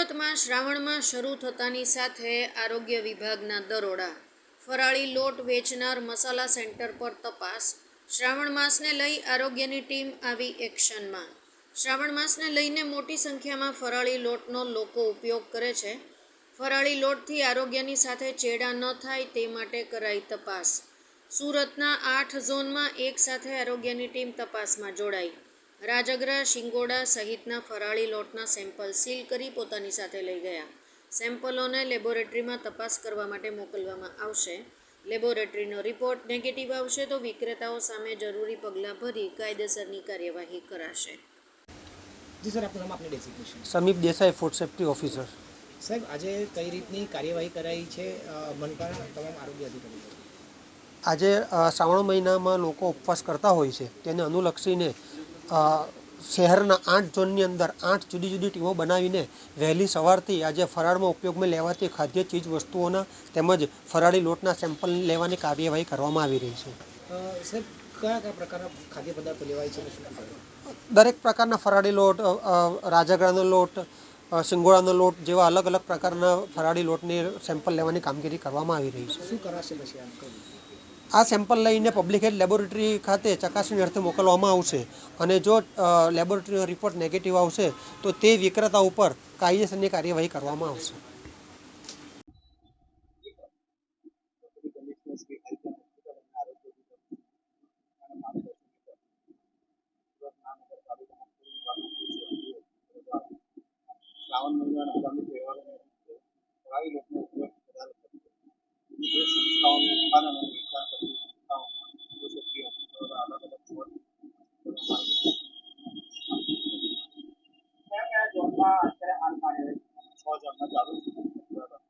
સુરતમાં શ્રાવણમાં શરૂ થતાની સાથે આરોગ્ય વિભાગના દરોડા. ફરાળી લોટ વેચનાર મસાલા સેન્ટર પર તપાસ. શ્રાવણ માસને લઈ આરોગ્યની ટીમ આવી એક્શનમાં. શ્રાવણ માસને લઈને મોટી સંખ્યામાં ફરાળી લોટનો લોકો ઉપયોગ કરે છે. ફરાળી લોટથી આરોગ્યની સાથે ચેડા ન થાય તે માટે કરાઈ તપાસ. સુરતના આઠ ઝોનમાં એક સાથે આરોગ્યની ટીમ તપાસમાં જોડાઈ. રાજગરા શિંગોડા સહિતના ફરાળી લોટના સેમ્પલ સીલ કરી પોતાની સાથે લઈ ગયા. સેમ્પલોને લેબોરેટરીમાં તપાસ કરવા માટે મોકલવામાં આવશે. લેબોરેટરીનો રિપોર્ટ નેગેટિવ આવશે તો વિક્રેતાઓ સામે જરૂરી પગલાં ભરી કાયદેસરની કાર્યવાહી કરાશે. જી સર આપનું નામ આપની designation Samip Desai food safety officer સાહેબ આજે કઈ રીતની કાર્યવાહી કરાઈ છે? મનપાના તમામ આરોગ્ય અધિકારીઓ. આજે શ્રાવણ મહિનામાં લોકો ઉપવાસ કરતા હોય છે. તેને અનુલક્ષીને શહેરના આઠ ઝોનની અંદર આઠ જુદી જુદી ટીમો બનાવીને વહેલી સવારથી આજે ફરાળમાં ઉપયોગમાં લેવાતી ખાદ્ય ચીજ વસ્તુઓના તેમજ ફરાળી લોટના સેમ્પલ લેવાની કાર્યવાહી કરવામાં આવી રહી છે. સાહેબ કયા કયા પ્રકારના ખાદ્ય પદાર્થો લેવાય છે અને શું શું કરે? દરેક પ્રકારના ફરાળી લોટ અ, લોટ સિંગોળાનો લોટ જેવા અલગ અલગ પ્રકારના ફરાળી લોટની સેમ્પલ લેવાની કામગીરી કરવામાં આવી રહી છે. શું કરાશે પછી આ સેમ્પલ લઈને પબ્લિક હેલ્થ લેબોરેટરી ખાતે ચકાસણી અર્થે મોકલવામાં આવશે. અને જો લેબોરેટરીનો રિપોર્ટ નેગેટિવ આવશે, તો તે વિક્રેતા ઉપર કાયદેસરની કાર્યવાહી કરવામાં આવશે. શ્રાવણ મહિનાના આગામી તહેવારોને ફરાળી લોટનો ઉપયોગ ઉત્પાદન અને વેચાણ કરતી સંસ્થાઓમાં ફૂડ સેફ્ટી ઓફિસરો અલગ અલગ છોડ કરવામાં આવી છે. કયા કયા ઝોનમાં અત્યારે હાલ કાર્યરત છે? છ ઝોનમાં ચાલુ છે દ્વારા.